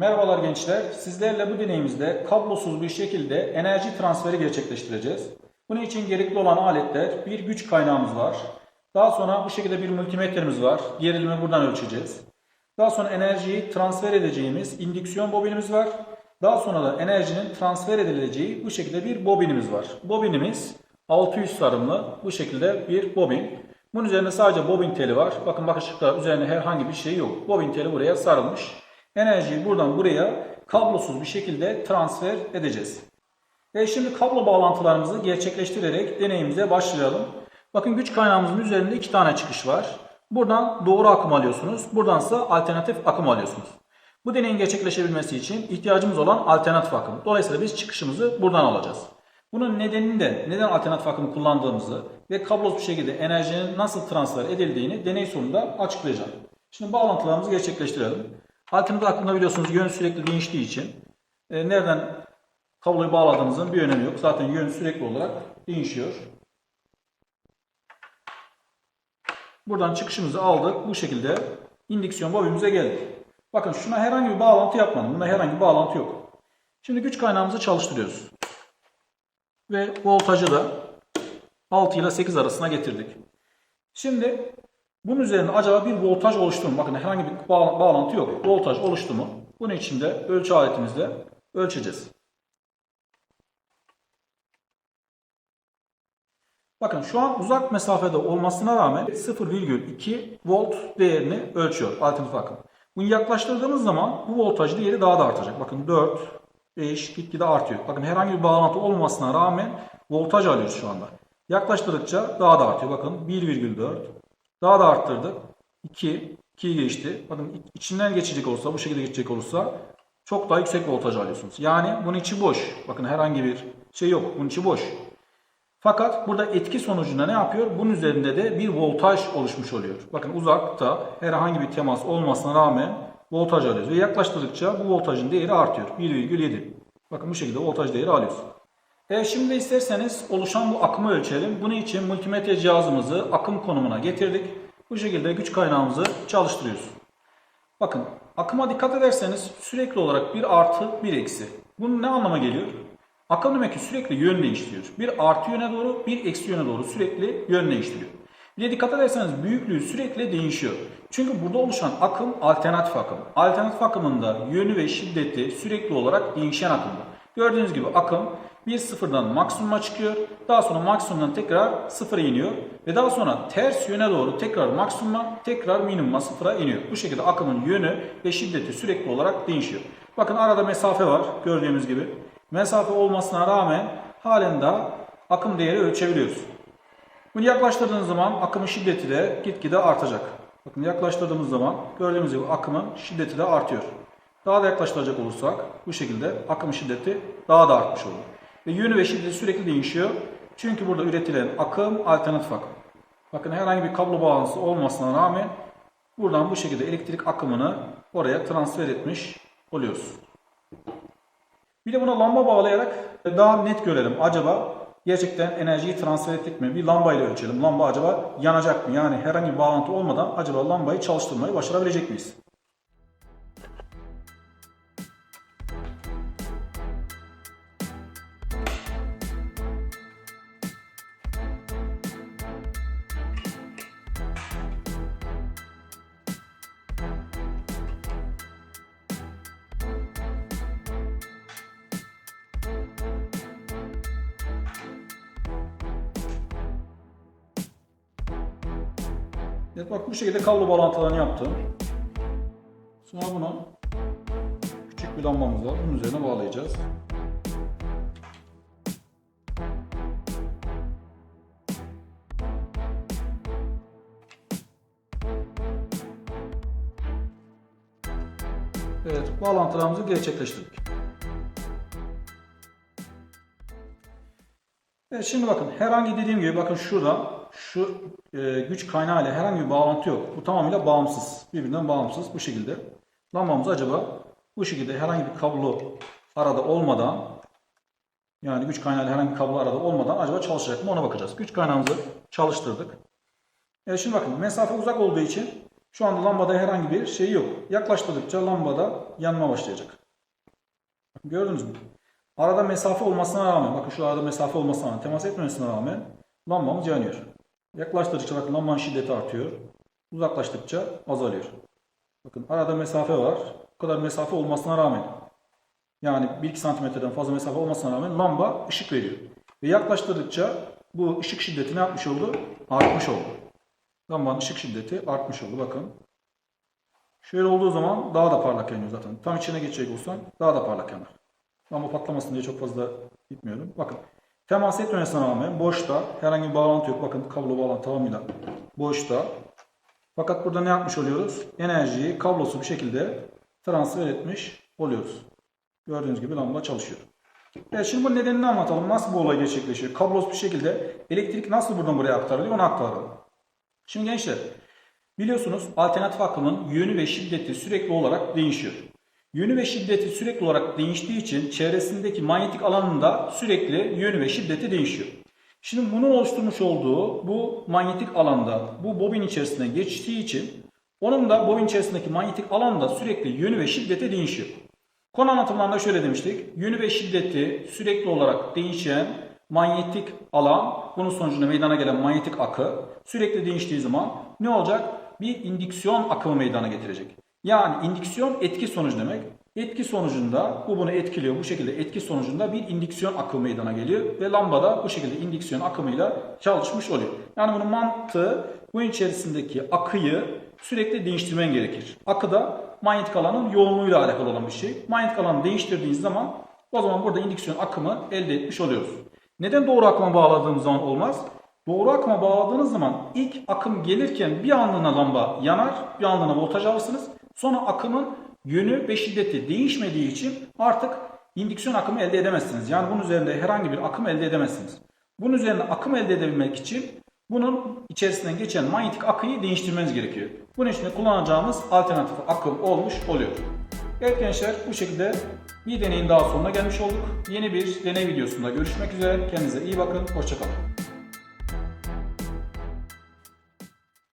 Merhabalar gençler. Sizlerle bu deneyimizde kablosuz bir şekilde enerji transferi gerçekleştireceğiz. Bunun için gerekli olan aletler bir güç kaynağımız var. Daha sonra bu şekilde bir multimetremiz var. Gerilimi buradan ölçeceğiz. Daha sonra enerjiyi transfer edeceğimiz indüksiyon bobinimiz var. Daha sonra da enerjinin transfer edileceği bu şekilde bir bobinimiz var. Bobinimiz 600 sarımlı bu şekilde bir bobin. Bunun üzerinde sadece bobin teli var. Bakın bakışıkta üzerinde herhangi bir şey yok. Bobin teli buraya sarılmış. Enerjiyi buradan buraya kablosuz bir şekilde transfer edeceğiz. E şimdi kablo bağlantılarımızı gerçekleştirerek deneyimize başlayalım. Bakın güç kaynağımızın üzerinde iki tane çıkış var. Buradan doğru akım alıyorsunuz. Buradansa alternatif akım alıyorsunuz. Bu deneyin gerçekleşebilmesi için ihtiyacımız olan alternatif akım. Dolayısıyla biz çıkışımızı buradan alacağız. Bunun nedenini de neden alternatif akım kullandığımızı ve kablosuz bir şekilde enerjinin nasıl transfer edildiğini deney sonunda açıklayacağım. Şimdi bağlantılarımızı gerçekleştirelim. Alternatif akımda biliyorsunuz yön sürekli değiştiği için e, nereden kabloyu bağladığınızın bir önemi yok. Zaten yön sürekli olarak değişiyor. Buradan çıkışımızı aldık. Bu şekilde indüksiyon bobinimize geldik. Bakın şuna herhangi bir bağlantı yapmadım. Bunda herhangi bir bağlantı yok. Şimdi güç kaynağımızı çalıştırıyoruz. Ve voltajı da 6 ile 8 arasına getirdik. Şimdi bunun üzerinde acaba bir voltaj oluştu mu? Bakın herhangi bir bağ- bağlantı yok. Voltaj oluştu mu? Bunun için de ölçü aletimizle ölçeceğiz. Bakın şu an uzak mesafede olmasına rağmen 0,2 volt değerini ölçüyor alternatif akım. Bunu yaklaştırdığımız zaman bu voltaj değeri daha da artacak. Bakın 4, 5 gitgide artıyor. Bakın herhangi bir bağlantı olmasına rağmen voltaj alıyoruz şu anda. Yaklaştırdıkça daha da artıyor. Bakın 1,4 daha da arttırdık. 2, 2 geçti. Bakın içinden geçecek olursa bu şekilde geçecek olursa çok daha yüksek voltaj alıyorsunuz. Yani bunun içi boş. Bakın herhangi bir şey yok. Bunun içi boş. Fakat burada etki sonucunda ne yapıyor? Bunun üzerinde de bir voltaj oluşmuş oluyor. Bakın uzakta herhangi bir temas olmasına rağmen voltaj alıyoruz. Ve yaklaştırdıkça bu voltajın değeri artıyor. 1,7. Bakın bu şekilde voltaj değeri alıyoruz. E şimdi isterseniz oluşan bu akımı ölçelim. Bunun için multimetre cihazımızı akım konumuna getirdik. Bu şekilde güç kaynağımızı çalıştırıyoruz. Bakın akıma dikkat ederseniz sürekli olarak bir artı bir eksi. Bunun ne anlama geliyor? Akım demek ki sürekli yön değiştiriyor. Bir artı yöne doğru bir eksi yöne doğru sürekli yön değiştiriyor. Bir de dikkat ederseniz büyüklüğü sürekli değişiyor. Çünkü burada oluşan akım alternatif akım. Alternatif akımında yönü ve şiddeti sürekli olarak değişen akımda. Gördüğünüz gibi akım bir sıfırdan maksimuma çıkıyor. Daha sonra maksimumdan tekrar sıfıra iniyor. Ve daha sonra ters yöne doğru tekrar maksimuma, tekrar minimuma sıfıra iniyor. Bu şekilde akımın yönü ve şiddeti sürekli olarak değişiyor. Bakın arada mesafe var gördüğünüz gibi. Mesafe olmasına rağmen halen daha akım değeri ölçebiliyoruz. Bunu yaklaştırdığınız zaman akımın şiddeti de gitgide artacak. Bakın yaklaştırdığımız zaman gördüğümüz gibi akımın şiddeti de artıyor. Daha da yaklaştıracak olursak bu şekilde akım şiddeti daha da artmış olur. Ve yönü ve şiddeti sürekli değişiyor. Çünkü burada üretilen akım alternatif akım. Bakın herhangi bir kablo bağlantısı olmasına rağmen buradan bu şekilde elektrik akımını oraya transfer etmiş oluyoruz. Bir de buna lamba bağlayarak daha net görelim. Acaba gerçekten enerjiyi transfer ettik mi? Bir lambayla ölçelim. Lamba acaba yanacak mı? Yani herhangi bir bağlantı olmadan acaba lambayı çalıştırmayı başarabilecek miyiz? Evet bak bu şekilde kablo bağlantılarını yaptım. Sonra bunu küçük bir lambamız var. Bunun üzerine bağlayacağız. Evet, bağlantılarımızı gerçekleştirdik. Evet şimdi bakın herhangi dediğim gibi bakın şurada şu e, güç kaynağı ile herhangi bir bağlantı yok. Bu tamamıyla bağımsız. Birbirinden bağımsız bu şekilde. Lambamız acaba bu şekilde herhangi bir kablo arada olmadan yani güç kaynağı ile herhangi bir kablo arada olmadan acaba çalışacak mı ona bakacağız. Güç kaynağımızı çalıştırdık. Evet şimdi bakın mesafe uzak olduğu için Şu anda lambada herhangi bir şey yok. Yaklaştırdıkça lambada yanma başlayacak. Gördünüz mü? Arada mesafe olmasına rağmen, bakın şu arada mesafe olmasına rağmen, temas etmemesine rağmen lambamız yanıyor. Yaklaştırdıkça bakın lambanın şiddeti artıyor. Uzaklaştıkça azalıyor. Bakın arada mesafe var. Bu kadar mesafe olmasına rağmen yani 1-2 santimetreden fazla mesafe olmasına rağmen lamba ışık veriyor. Ve yaklaştırdıkça bu ışık şiddeti ne yapmış oldu? Artmış oldu. Lambanın ışık şiddeti artmış oldu bakın. Şöyle olduğu zaman daha da parlak yanıyor zaten. Tam içine geçecek olsan daha da parlak yanar. Lamba patlamasın diye çok fazla gitmiyorum. Bakın temas etmemesine rağmen boşta herhangi bir bağlantı yok. Bakın kablo bağlantı tamamıyla boşta. Fakat burada ne yapmış oluyoruz? Enerjiyi kablosuz bir şekilde transfer etmiş oluyoruz. Gördüğünüz gibi lamba çalışıyor. Evet şimdi bu nedenini anlatalım. Nasıl bu olay gerçekleşiyor? Kablosuz bir şekilde elektrik nasıl buradan buraya aktarılıyor onu aktaralım. Şimdi gençler biliyorsunuz alternatif akımın yönü ve şiddeti sürekli olarak değişiyor. Yönü ve şiddeti sürekli olarak değiştiği için çevresindeki manyetik alanında sürekli yönü ve şiddeti değişiyor. Şimdi bunun oluşturmuş olduğu bu manyetik alanda bu bobin içerisine geçtiği için onun da bobin içerisindeki manyetik alanda sürekli yönü ve şiddeti değişiyor. Konu anlatımlarında şöyle demiştik. Yönü ve şiddeti sürekli olarak değişen manyetik alan, bunun sonucunda meydana gelen manyetik akı sürekli değiştiği zaman ne olacak? Bir indüksiyon akımı meydana getirecek. Yani indüksiyon etki sonucu demek. Etki sonucunda bu bunu etkiliyor. Bu şekilde etki sonucunda bir indüksiyon akımı meydana geliyor ve lamba da bu şekilde indüksiyon akımıyla çalışmış oluyor. Yani bunun mantığı bu içerisindeki akıyı sürekli değiştirmen gerekir. Akı da manyetik alanın yoğunluğuyla alakalı olan bir şey. Manyetik alanı değiştirdiğiniz zaman o zaman burada indüksiyon akımı elde etmiş oluyoruz. Neden doğru akıma bağladığımız zaman olmaz? Doğru akıma bağladığınız zaman ilk akım gelirken bir anlığına lamba yanar, bir anlığına voltaj alırsınız. Sonra akımın yönü ve şiddeti değişmediği için artık indüksiyon akımı elde edemezsiniz. Yani bunun üzerinde herhangi bir akım elde edemezsiniz. Bunun üzerine akım elde edebilmek için bunun içerisinden geçen manyetik akıyı değiştirmeniz gerekiyor. Bunun için de kullanacağımız alternatif akım olmuş oluyor. Evet gençler bu şekilde bir deneyin daha sonuna gelmiş olduk. Yeni bir deney videosunda görüşmek üzere. Kendinize iyi bakın. Hoşçakalın.